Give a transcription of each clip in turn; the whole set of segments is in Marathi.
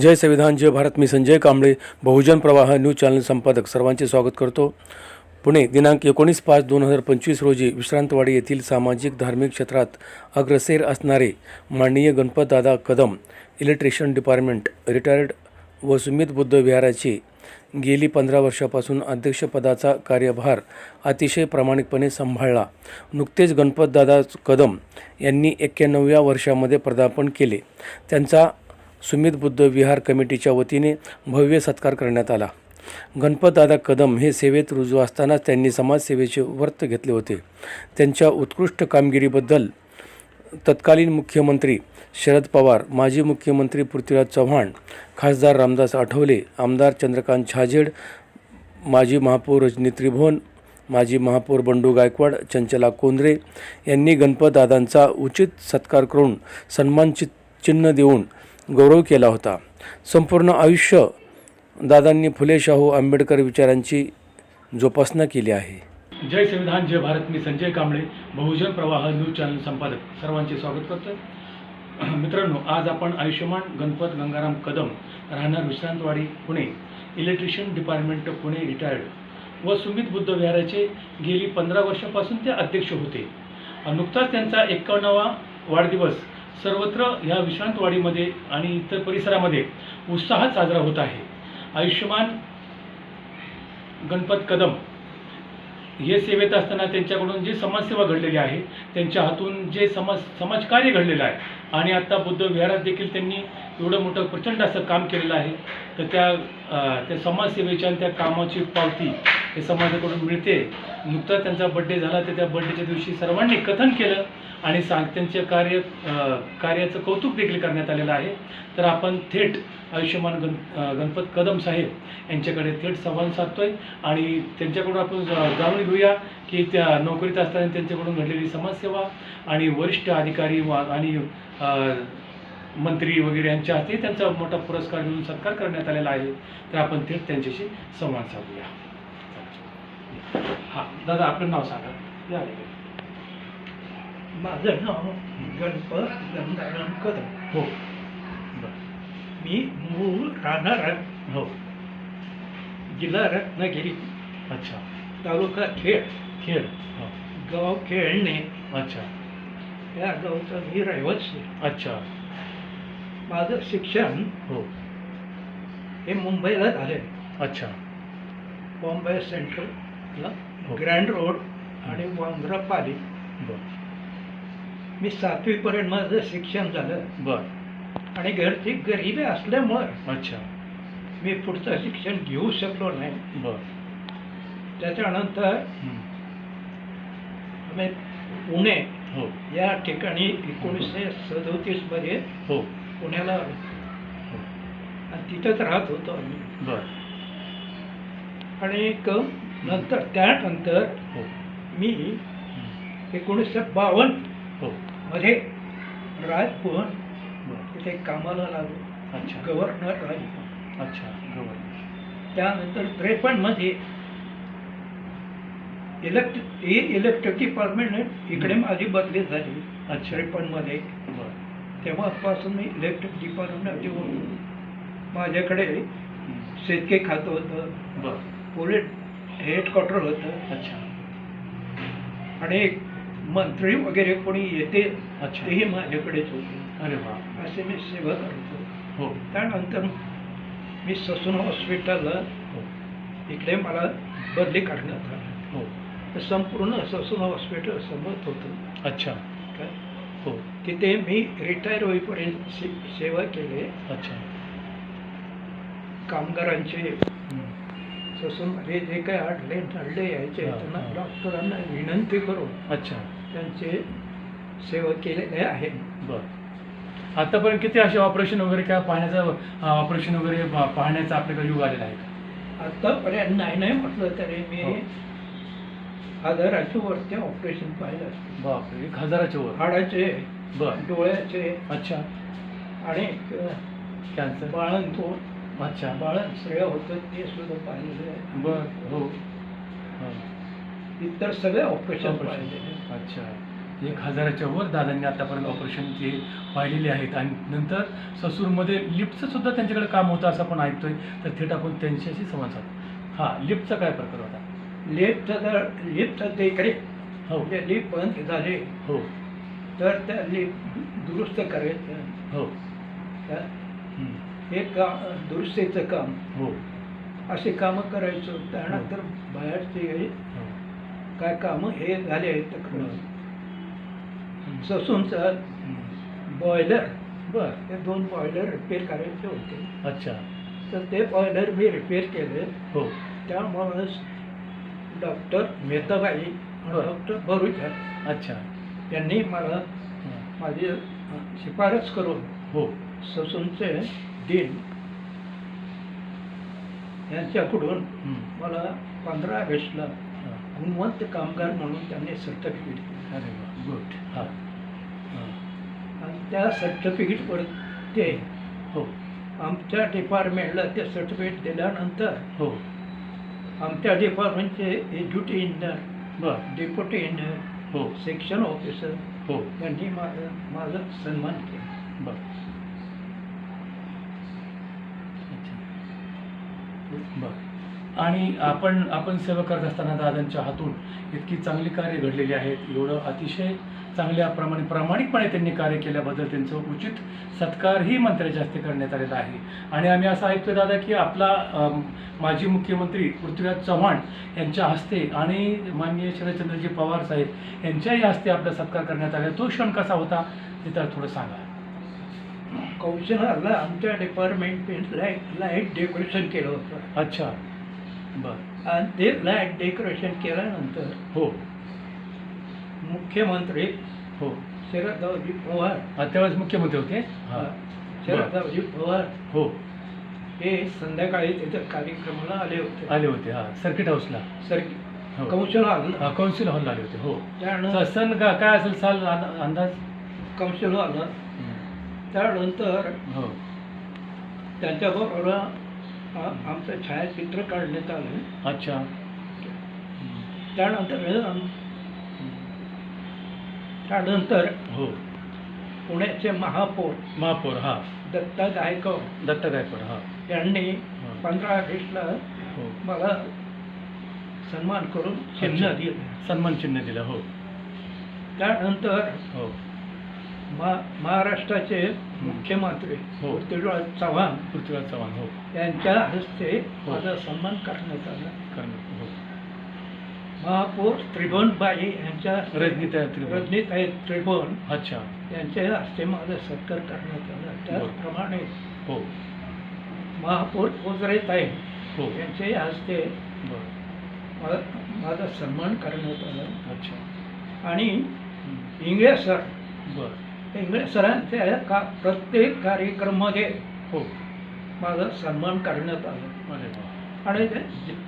जय संविधान जय भारत मी संजय कांबळे बहुजन प्रवाह न्यूज चॅनल संपादक सर्वांचे स्वागत करतो. पुणे दिनांक एकोणीस पाच दोन हजार पंचवीस रोजी विश्रांतवाडी येथील सामाजिक धार्मिक क्षेत्रात अग्रसेर असणारे माननीय Ganpatdada Kadam electrician department retired व सुमित बुद्ध विहाराचे गेली पंधरा वर्षापासून अध्यक्षपदाचा कार्यभार अतिशय प्रामाणिकपणे सांभाळला. नुकतेच गणपतदादा कदम यांनी एक्क्याण्णव्या वर्षामध्ये पदार्पण केले. त्यांचा सुमित बुद्ध विहार कमिटीच्या वतीने भव्य सत्कार करण्यात आला. गणपतदादा कदम हे सेवेत रुजू असतानाच त्यांनी समाजसेवेचे व्रत घेतले होते. त्यांच्या उत्कृष्ट कामगिरीबद्दल तत्कालीन मुख्यमंत्री शरद पवार माजी मुख्यमंत्री पृथ्वीराज चव्हाण खासदार रामदास आठवले आमदार चंद्रकांत छाजेड माजी महापौर रजनी त्रिभुवन माजी महापौर बंडू गायकवाड चंचला कोंद्रे यांनी गणपतदादांचा उचित सत्कार करून सन्मानचित चिन्ह देऊन गौरव केला होता. संपूर्ण आयुष्य दादांनी फुले शाहू आंबेडकर विचारांची जोपासना केली आहे. जय संविधान जय भारत मी संजय कांबळे बहुजन प्रवाह न्यूज चॅनल संपादक. सर्वांचे स्वागत करतो. मित्रांनो आज आपण आयुष्यमान गणपत गंगाराम कदम राहणार Vishrantwadi Pune. Electrician department Pune retired. व सुमित बुद्ध विहाराचे गेली पंधरा वर्षापासून ते अध्यक्ष होते. नुकताच त्यांचा एकावन्नावा वाढदिवस सर्वत्र ह्या विश्रांतवाडीमध्ये आणि इतर परिसरामध्ये उत्साहात साजरा होत आहे. आयुष्यमान गणपत कदम हे सेवेत असताना त्यांच्याकडून जी समाजसेवा घडलेली आहे त्यांच्या हातून जे समाज समाजकार्य घडलेलं आहे आणि आता बुद्ध विहारात देखील त्यांनी एवढं मोठं प्रचंड असं काम केलेलं आहे तर त्या त्या समाजसेवेच्या आणि त्या कामाची पावती हे समाजाकडून मिळते. नुकताच त्यांचा बड्डे झाला तर त्या बड्डेच्या दिवशी सर्वांनी कथन केलं. आणि सांग त्यांचे कार्य कार्याचं कौतुक देखील करण्यात आलेलं आहे. तर आपण थेट आयुष्यमान गण गणपत कदम साहेब यांच्याकडे थेट संवाद साधतोय. आणि त्यांच्याकडून आपण जाणून घेऊया की त्या नोकरीत असताना त्यांच्याकडून घडलेली समाजसेवा आणि वरिष्ठ अधिकारी आणि मंत्री वगैरे यांच्या हाती त्यांचा मोठा पुरस्कार देऊन सत्कार करण्यात आलेला आहे. तर आपण थेट त्यांच्याशी संवाद साधूया. हां दादा आपलं नाव सांगा. या. माझं नाव गणपत गंगाराम कदम हो मी मूळ राहणार हो जिल्हा रत्नागिरी अच्छा तालुका खेड खेळ हो गाव खेळणे अच्छा या गावचा मी रहिवासी आहे. अच्छा माझं शिक्षण हो हे मुंबईला झाले अच्छा बॉम्बे सेंट्रलला हो. ग्रँड रोड आणि वांद्रा पाली बर मी सातवीपर्यंत माझं शिक्षण झालं. बर. आणि घरची गरिबी असल्यामुळं अच्छा. मी पुढचं शिक्षण घेऊ शकलो नाही. बर. त्याच्यानंतर हं. आम्ही पुणे हो. या ठिकाणी एकोणीसशे सदोतीसमध्ये हो. पुण्याला आलो. हो आणि तिथंच राहत होतो आम्ही. बर. आणि क नंतर त्यानंतर हो. मी हं. एकोणीसशे बावन्न हो. मध्ये राजभवन इथे कामाला लागलो. अच्छा. गव्हर्नर राजभवन. अच्छा गव्हर्नर. त्यानंतर त्रेपन्नमध्ये इलेक्ट्रिक इलेक्ट्रिक डिपार्टमेंट इकडे माझी बदली झाली. अच्छा. त्रेपन्नमध्ये बर. तेव्हापासून मी इलेक्ट्रिक डिपार्टमेंट होतो. माझ्याकडे हं. शेतकी खातं होतं. बर. पोलीस हेडक्वार्टर होतं. अच्छा. आणि मंत्री वगैरे कोणी येते अच्छा. तेही माझ्याकडेच होते अरे वा. असे मी सेवा करतो. हो. त्यानंतर मी ससून हॉस्पिटलला हो. इकडे मला बदली करण्यात आली. हो. तर संपूर्ण ससून हॉस्पिटल समजत होतं. अच्छा. काय? हो. तिथे मी रिटायर होईपर्यंत से सेवा केली. अच्छा. कामगारांचे हं. ससूनमध्ये जे काही अडले नडले यायचे हा, त्यांना हा. डॉक्टरांना विनंती करून अच्छा. त्यांचे सेवा केलेले आहे. बर. आतापर्यंत किती असे ऑपरेशन वगैरे काय पाहण्याचं ऑपरेशन वगैरे पाहण्याचं आपल्याकडे युग आलेला आहे? का आतापर्यंत नाही नाही म्हटलं तरी मी हो. हजाराच्या वरती ऑपरेशन पाहिलं असतं. बापरे एक हजाराच्या वर? हाडाचे बर. डोळ्याचे. अच्छा. आणि कॅन्सर? बाळंतोड अच्छा. बाळंश्रेय होतं ते सुद्धा पाहिलेलं आहे. बर हो. हा. इतर सगळे ऑपरेशन. पाहिलेले अच्छा. एक हजाराच्या वर दादांनी आतापर्यंत ऑपरेशन ते पाहिलेले आहेत. आणि नंतर ससूरमध्ये लिफ्टचं सुद्धा त्यांच्याकडे काम होतं असं आपण ऐकतोय. तर थेट आपण त्यांच्याशी संवाद साधू. हां लिफ्टचा काय प्रकार होता? लिफ्टचं जर लिफ्टचं ते इकडे. हो. लिफ्ट बंद झाले. हो. तर त्या लिफ्ट दुरुस्त करायचं. हो. हं. हे काम दुरुस्तीचं काम. हो. असे कामं करायचो. त्यानंतर बाहेरचे हो. काय कामं हे झाले आहेत. हं. बॉयलर बर ते दोन बॉयलर रिपेअर करायचे होते अच्छा तर ते बॉयलर मी रिपेअर केले हो त्यामुळंच डॉक्टर मेहताबाई बरं. डॉक्टर भरूचा अच्छा यांनी मला. माझी शिफारस करून हो ससूनचे डीन यांच्याकडून हं. मला पंधरा ऑगस्टला. गुणवंत कामगार म्हणून त्यांनी सर्टिफिकेट दिलं. अरे गुड हां हां. आणि त्या सर्टिफिकेटवर ते हो. आमच्या डिपार्टमेंटला ते सर्टिफिकेट दिल्यानंतर हो. आमच्या डिपार्टमेंटचे एक्झिक्युटिव्ह इंजिनियर बर. डेप्युटी इंजिनियर हो. सेक्शन ऑफिसर हो. यांनी माझा माझा सन्मान केला. बर. अच्छा. बर. आणि आपण आपण सेवा करत असताना दादांच्या हातून इतकी चांगली कार्य घडलेली आहेत. एवढं अतिशय चांगल्या प्रमाणे प्रामाणिकपणे त्यांनी कार्य केल्याबद्दल त्यांचं उचित सत्कारही मंत्र्याच्या हस्ते करण्यात आलेला आहे. आणि आम्ही असं ऐकतोय दादा की आपला माजी मुख्यमंत्री पृथ्वीराज चव्हाण यांच्या हस्ते आणि माननीय शरदचंद्रजी पवार साहेब यांच्याही हस्ते आपला सत्कार करण्यात आला. तो क्षण कसा होता ते तर थोडं सांगा. कौशल्याला आमच्या डिपार्टमेंटने लाइट लाइट डेकोरेशन केलं होतं. अच्छा. बर. आणि ते लाइट डेकोरेशन केल्यानंतर हो. मुख्यमंत्री हो. शरदरावजी पवार हा, त्यावेळेस मुख्यमंत्री होते? हां. शरदरावजी पवार हो. हे संध्याकाळी तिथं कार्यक्रमाला आले होते. आले होते हा. सर्किट हाऊसला. सर हो. कौशल हॉल. हा कौन्सिल हॉलला आले होते हो. त्यानंतर सन का काय असेल साल अंदा- अंदाज? कौशल हॉल. त्यानंतर हो. त्यांच्याबरोबर आमचं छायाचित्र काढण्यात आलं. अच्छा. त्यानंतर त्यानंतर हो. पुण्याचे महापौर महापौर हा. दत्ता गायकवाड दत्त गायकवाड हा. यांनी. पंधरा ऑगस्टला हो. मला सन्मान करून चिन्ह. दिलं. सन्मान चिन्ह दिलं हो. त्यानंतर हो. मा महाराष्ट्राचे मुख्यमंत्री हो. पृथ्वीराज चव्हाण पृथ्वीराज चव्हाण हो. यांच्या हस्ते हो. माझा सन्मान करण्यात आला. करणार हो. महापौर त्रिभुवनबाई यांच्या हस्ते- रजनीताई त्रिभुवन. रजनीताई त्रिभुवन अच्छा. यांच्या हस्ते माझा सत्कार करण्यात आला. त्याचप्रमाणे हो. महापौर ओजरेताई हो. यांच्याही हस्ते बरं. माझा सन्मान करण्यात आला. अच्छा. आणि हं. इंगळे सर बरं. इंगळे सरांच्या का? प्रत्येक कार्यक्रमामध्ये. हो. माझा सन्मान करण्यात आला. आणि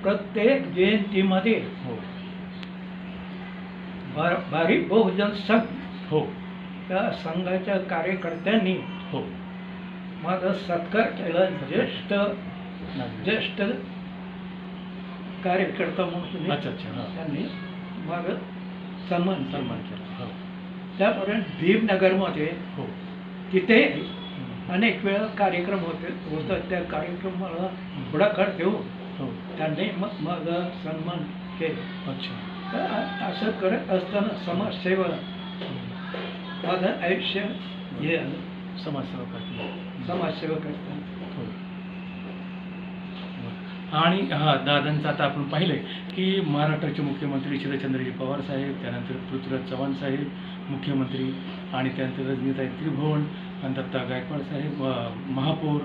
प्रत्येक जयंतीमध्ये. हो. भारी बहुजन संघ. हो. त्या संघाच्या कार्यकर्त्यांनी. हो. माझा सत्कार केला. ज्येष्ठ. ज्येष्ठ कार्यकर्ता म्हणून त्यांनी माझं सन्मान सन्मान केला. हो. त्यापर्यंत भीमनगरमध्ये हो. तिथे हं. अनेक वेळा कार्यक्रम होते होतात. त्या कार्यक्रमाला पुढाकार देऊन हो. त्यांनी मग माझा सन्मान केला. अच्छा. तर असं करत असताना समाजसेवा माझं आयुष्य हे आलं. समाजसेवा करते समाजसेवा करताना हो. आणि हा दादांचं आता आपण पाहिलंय की महाराष्ट्राचे मुख्यमंत्री शरदचंद्रजी पवार साहेब त्यानंतर पृथ्वीराज चव्हाण साहेब मुख्यमंत्री आणि त्यानंतर रजनीताई त्रिभुवन दत्ता गायकवाड साहेब महापौर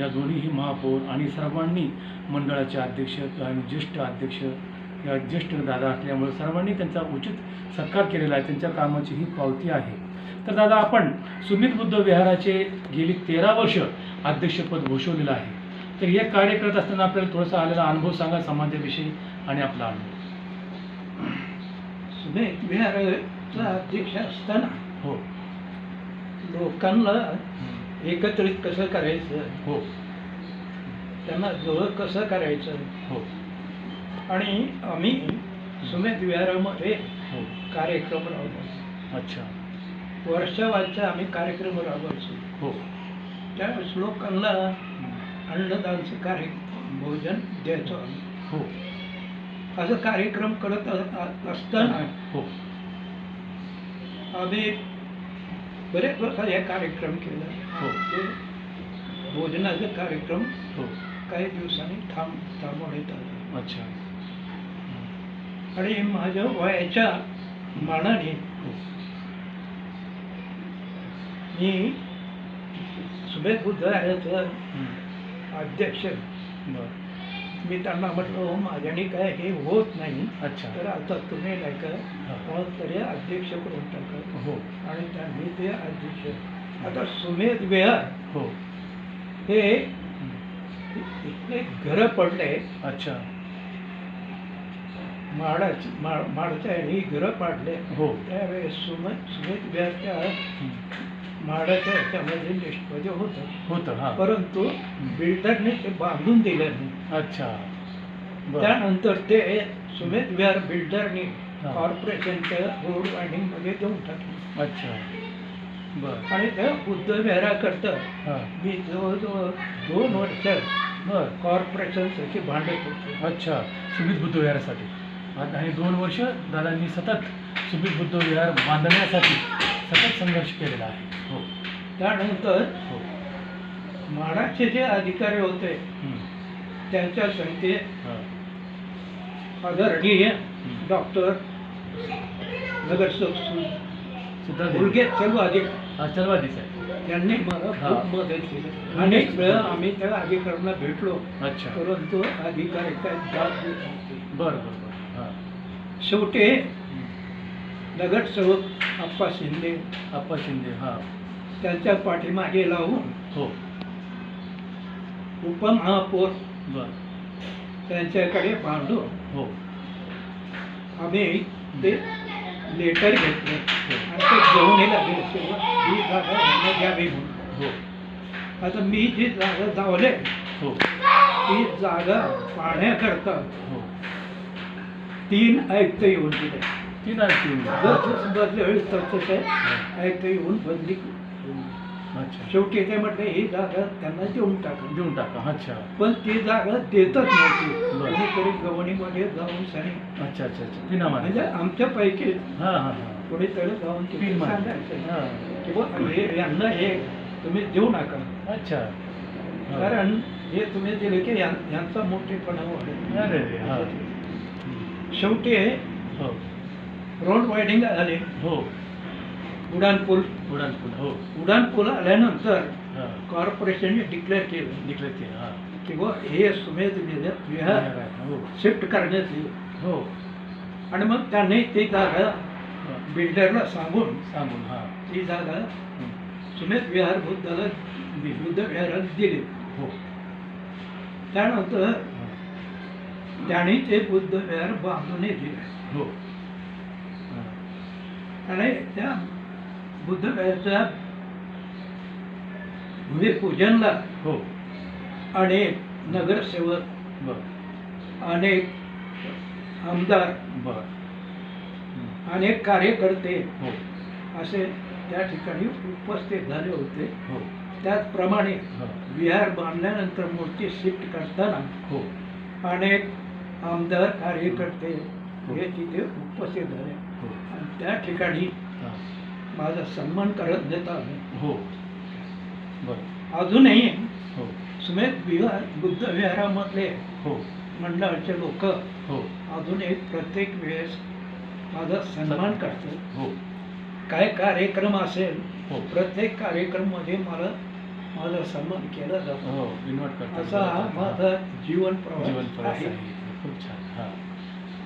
या दोन्हीही महापौर आणि सर्वांनी मंडळाचे अध्यक्ष आणि ज्येष्ठ अध्यक्ष या ज्येष्ठ दादा असल्यामुळे सर्वांनी त्यांचा उचित सत्कार केलेला आहे. त्यांच्या कामाची ही पावती आहे. तर दादा आपण सुमित बुद्ध विहाराचे गेली तेरा वर्ष अध्यक्षपद भूषवलेलं आहे. तर हे कार्य करत असताना आपल्याला थोडासा आलेला अनुभव सांगा समाजाविषयी आणि आपला अनुभव. अध्यक्ष असताना हो. लोकांना एकत्रित कसं करायचं? हो. त्यांना जवळ कसं करायचं? हो. आणि आम्ही सुमेध विहारामध्ये हो. कार्यक्रम राबवतो. अच्छा. वर्षावारचा आम्ही कार्यक्रम राबवायचो हो. त्यावेळेस लोकांना अन्नदानचं कार्य भोजन द्यायचो आम्ही. हो. असं कार्यक्रम करत असताना हो. आम्ही बरेच वर्ष हे कार्यक्रम केला. हो. भोजनाचे कार्यक्रम हो. काही दिवसांनी थांब थांबवण्यात आला. अच्छा. आणि माझ्या वयाच्या मानाने हो. मी सुमेध बुद्धाचं हं. अध्यक्ष. बरं. मी त्यांना म्हटलं "हो, माझ्याने काय हे होत नाही. अच्छा. तर आता तुम्ही नाही का तरी अध्यक्ष करून टाका. हो. आणि त्यांनी ते अध्यक्ष. आता सुमेध विहार हो. हे. इथले घरं पडले. अच्छा. माडाची माडच्या घरं पाडले. हो. त्यावेळेस सुम सुमेध विहारच्या हं. माडाच्या ह्याच्यामध्ये लिस्टमध्ये होतं. होतं हां. परंतु बिल्डरने ते बांधून दिलं नाही. अच्छा. बरं. त्यानंतर ते सुमेध विहार बिल्डरने हा. कॉर्पोरेशनच्या रोड वायडिंगमध्ये देऊन टाकले. अच्छा. बरं. आणि त्या बुद्ध विहाराकरता हां. मी जवळजवळ दोन वर्ष बरं. कॉर्पोरेशनसाठी भांडत होतो. अच्छा. सुमित बुद्ध विहारासाठी. आणि दोन वर्ष दादांनी सतत सुमित बुद्ध विहार बांधण्यासाठी सतत संघर्ष केलेला आहे. हो. त्यानंतर हो. म्हाडाचे जे अधिकारी होते. त्यांच्या संख्ये. आदरणीय डॉक्टर नगरसेवक सुद्धा मुलगे सर्व अधिकारी हा चलवादी साहेब. यांनी मला. खूप मदत केली. अनेक वेळा आम्ही त्या अधिकाऱ्यांना भेटलो. अच्छा. परंतु अधिकारी काय जात नव्हते. बरं बरं बरं. हां. शेवटी हं. नगरसेवक आप्पा शिंदे. आप्पा शिंदे हां. त्यांच्या पाठीमागे लावून हो. उपमहापौर बरं. त्यांच्याकडे बांधून हो. आम्ही ते लेटर घेतलं. आणि ते घेऊन येला ही जागा यांना द्यावी म्हणून. हो. आता मी जी जागा जावले हो. ती जागा पाहण्याकरता हो. तीन आयुक्त येऊन दिले तीन आहेत तीन आयुक्त येऊन बदली अच्छा. शेवटी ते म्हटले ही जागा त्यांना देऊन टाका. देऊन टाका अच्छा. पण ती जागा देतच नव्हती. कोणीतरी गवणीमध्ये जाऊन सांगितलं अच्छा अच्छा अच्छा. तीन म्हणजे आमच्या पैकी हां हां हां. कोणीतरी जाऊन मान सांगायचं. हां. की हे यांना हे तुम्ही देऊ नका. अच्छा. कारण हे तुम्ही दिले की यांचा मोठेपणा वाढेल. हां. शेवटी हो. रोड वायडिंग आले हो. उडान पूल उडान पूल हो. उडान पूल आल्यानंतर हां. कॉर्पोरेशनने डिक्लेअर केलं. डिक्लेअर केलं हां. की बुवा हे सुमेध विहार- विहार हो. शिफ्ट करण्यात येईल. हो. आणि मग त्यांनी ती जागा हां. बिल्डरला सांगून सांगून हां. ती जागा हं. सुमेध विहार बुद्धाला. बुद्ध विहारात दिली. हो. त्यानंतर हां. त्यांनी ते बुद्ध विहार बांधूनही दिले. हां. आणि त्या बुद्ध विहाराच्या भूमिपूजनला हो। अनेक नगरसेवक अनेक आमदार बर। हं. अनेक कार्यकर्ते हो। असे त्या ठिकाणी उपस्थित झाले होते. हो। त्याचप्रमाणे हां. विहार बांधल्यानंतर मूर्ती शिफ्ट करताना हो। अनेक आमदार कार्यकर्ते हे। तिथे उपस्थित झाले. हो त्या ठिकाणी. माझा सन्मान करत देत आले. हो. बर. अजूनही हो. सुमेध विहार बुद्ध विहारामधले हो. मंडळाचे लोक हो. अजूनही प्रत्येक वेळेस माझा सन्मान करतात. हो. काय कार्यक्रम असेल हो. प्रत्येक कार्यक्रममध्ये मला माझा सन्मान केला जातो. हो इन्व्हाइट करतो असा हा माझा जीवन प्रवास आहे. खूप छान. हां.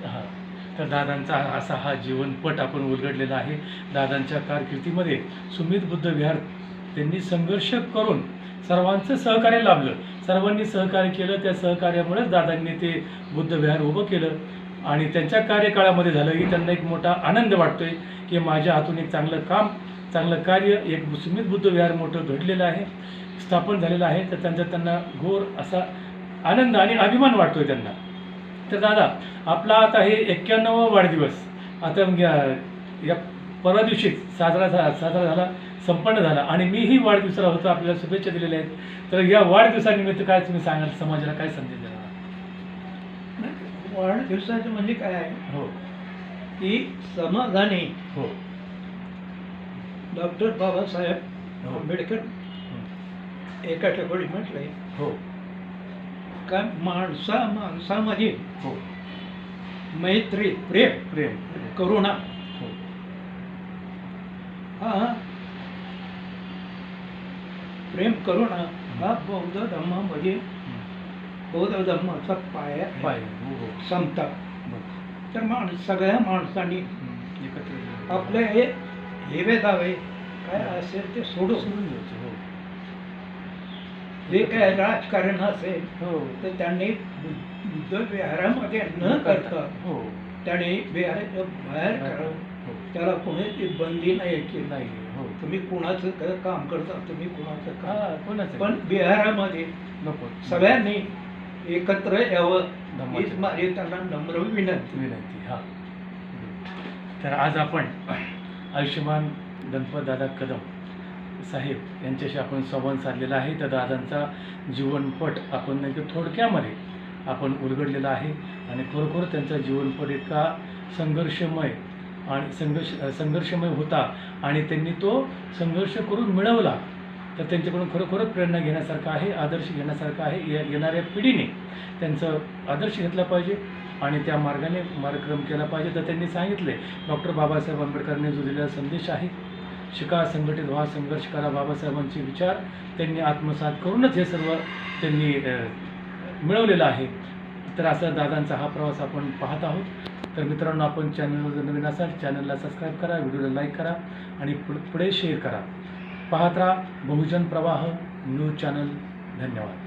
हां. तर दादांचा असा हा जीवनपट आपण उलगडलेला आहे. दादांच्या कारकिर्दीमध्ये सुमित बुद्ध विहार त्यांनी संघर्ष करून सर्वांचं सहकार्य लाभलं. सर्वांनी सहकार्य केलं. त्या सहकार्यामुळेच दादांनी ते बुद्ध विहार उभं केलं आणि त्यांच्या कार्यकाळामध्ये झालं. की त्यांना एक मोठा आनंद वाटतोय की माझ्या हातून एक चांगलं काम चांगलं कार्य एक सुमित बुद्ध विहार मोठं घडलेलं आहे स्थापन झालेलं आहे. तर त्यांचा त्यांना घोर असा आनंद आणि अभिमान वाटतोय त्यांना. तर दादा आपला आता हे एक्क्याण्णव वाढदिवस आता या- परवा दिवशीच साजरा झाला साजरा झाला संपन्न झाला आणि मीही वाढदिवसाला होतो आपल्याला शुभेच्छा दिलेल्या आहेत. तर या वाढदिवसानिमित्त काय तुम्ही सांगाल समाजाला काय संदेश देणार वाढदिवसाचं म्हणजे काय आहे? हो. की समाजाने हो. डॉक्टर बाबासाहेब हो. आंबेडकर हं. एका ठिकाणी म्हटलंय. हो. का? माणसा माणसामध्ये. हो. मैत्री प्रेम. प्रेम करुणा. हो. हा प्रेम करुणा हा बौद्ध धर्मामध्ये बौद्ध धर्माचा पाया. पाय हो हो. समता. तर माण सगळ्या माणसांनी. एकत्र आपले हे हेवे दावे काय असेल ते सोडून. सोडून द्यायचं. जे काय राजकारण असेल हो. तर त्यांनी बुद्ध विहारामध्ये न करता. हो. त्याने विहाराच्या बाहेर करावं हो. त्याला कोणाची बंदी नाही केली. नाही तुम्ही कुणाचं क- काम करता तुम्ही कुणाचं काम कोणाचं पण बिहारामध्ये नको. सगळ्यांनी एकत्र यावं. हीच माझी त्यांना नम्र विनंती. विनंती हा. तर आज आपण आयुष्यमान गणपत दादा कदम साहेब यांच्याशी आपण संवाद साधलेला आहे. त्या दादांचा जीवनपट आपण नेमकं थोडक्यामध्ये आपण उलगडलेला आहे आणि खरोखर त्यांचा जीवनपट इतका संघर्षमय आणि संघर्ष संघर्षमय होता आणि त्यांनी तो संघर्ष करून मिळवला. तर त्यांच्याकडून खरोखरच प्रेरणा घेण्यासारखं आहे आदर्श घेण्यासारखं आहे. ये- येणाऱ्या पिढीने त्यांचं आदर्श घेतला पाहिजे आणि त्या मार्गाने मार्गक्रम केला पाहिजे. तर त्यांनी सांगितले डॉक्टर बाबासाहेब आंबेडकरांनी जो दिलेला संदेश आहे. शिका संघटित व्हा संघर्ष करा बाबासाहेबांचे विचार. त्यांनी आत्मसात करूनच हे सर्व त्यांनी मिळवलेलं आहे. तर असा दादांचा हा प्रवास आपण पाहत आहोत. तर मित्रांनो आपण चॅनलवर जर नवीन असाल चॅनलला सबस्क्राईब करा व्हिडिओला लाईक करा आणि पुढे शेअर करा. पाहत राहा बहुजन प्रवाह न्यूज चॅनल धन्यवाद.